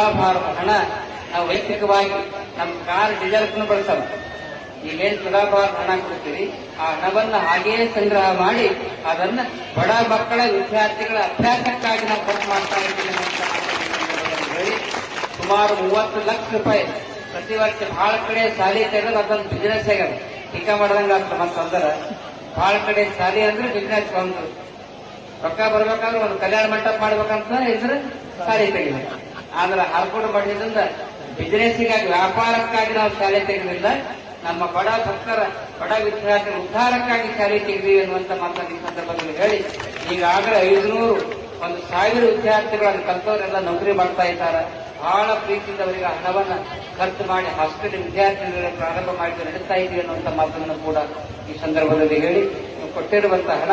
ತುಲಾಭಾರದ ಹಣ ನಾವು ವೈಯಕ್ತಿಕವಾಗಿ ನಮ್ಮ ಕಾರ್ ಡೀಸೆಲ್ಸ್ನು ಬಳಸಲ್ಲ. ಈಗೇನ್ ತುಲಾಭಾರದ ಹಣ ಕೊಡ್ತೀರಿ, ಆ ಹಣವನ್ನು ಹಾಗೆಯೇ ಸಂಗ್ರಹ ಮಾಡಿ ಅದನ್ನ ಬಡ ಮಕ್ಕಳ ವಿದ್ಯಾರ್ಥಿಗಳ ಅಭ್ಯಾಸಕ್ಕಾಗಿ ನಾವು ಖರ್ಚು ಮಾಡ್ತಾ ಇದ್ದೀವಿ ಹೇಳಿ ಸುಮಾರು ಮೂವತ್ತು ಲಕ್ಷ ರೂಪಾಯಿ ಪ್ರತಿ ವರ್ಷ ಬಹಳ ಕಡೆ ಶಾಲೆ ತೆಗೆದು ಅದೊಂದು ಬಿಸಿನೆಸ್ ಆಗ್ಯದ. ಟೀಕಾ ಮಾಡ್ದಂಗ ಮತ್ತಂದ್ರ ಬಹಳ ಕಡೆ ಸಾಲಿ ಅಂದ್ರೆ ಬಿಸಿನೆಸ್ ಬಂದ್ರು ರೊಕ್ಕ ಬರ್ಬೇಕಾದ್ರೆ ಒಂದು ಕಲ್ಯಾಣ ಮಂಟಪ ಮಾಡ್ಬೇಕಂತ ಇದ್ರೆ ಸಾಲಿ ತೆಗಿಬೇಕು. ಆದ್ರೆ ಹರ್ಕೊಂಡು ಮಾಡಿದ್ರಿಂದ ಬಿಸಿನೆಸ್ಗಾಗಿ ವ್ಯಾಪಾರಕ್ಕಾಗಿ ನಾವು ಶಾಲೆ ತೆಗೆದಿಲ್ಲ. ನಮ್ಮ ಬಡ ಭಕ್ತರ, ಬಡ ವಿದ್ಯಾರ್ಥಿ ಉದ್ಧಾರಕ್ಕಾಗಿ ಶಾಲೆ ತೆಗೆದಿವಿ ಅನ್ನುವಂತ ಮಾತನ್ನು ಈ ಸಂದರ್ಭದಲ್ಲಿ ಹೇಳಿ, ಈಗಾಗಲೇ ಐದುನೂರು, ಒಂದು ಸಾವಿರ ವಿದ್ಯಾರ್ಥಿಗಳನ್ನು ಕಲ್ತವರೆಲ್ಲ ನೌಕರಿ ಮಾಡ್ತಾ ಇದ್ದಾರೆ. ಬಹಳ ಪ್ರೀತಿಯಿಂದ ಅವರಿಗೆ ಹಣವನ್ನು ಖರ್ಚು ಮಾಡಿ ಹಾಸ್ಪಿಟಲ್ ವಿದ್ಯಾರ್ಥಿಗಳಿಗೆ ಪ್ರಾರಂಭ ಮಾಡಿ ನಡೆಸ್ತಾ ಇದ್ದೀವಿ ಅನ್ನುವಂಥ ಮಾತನ್ನು ಕೂಡ ಈ ಸಂದರ್ಭದಲ್ಲಿ ಹೇಳಿ ಕೊಟ್ಟಿರುವಂತಹ ಹಣ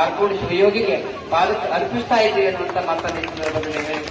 ಆರ್ಕೋಡ್ ಸಹಯೋಗಿಗೆ ಪಾದಕ್ಕೆ ಅರ್ಪಿಸ್ತಾ ಇದ್ದೀವಿ ಅನ್ನುವಂಥ ಮಾತನ್ನು ಈ ಸಂದರ್ಭದಲ್ಲಿ ಹೇಳಿ.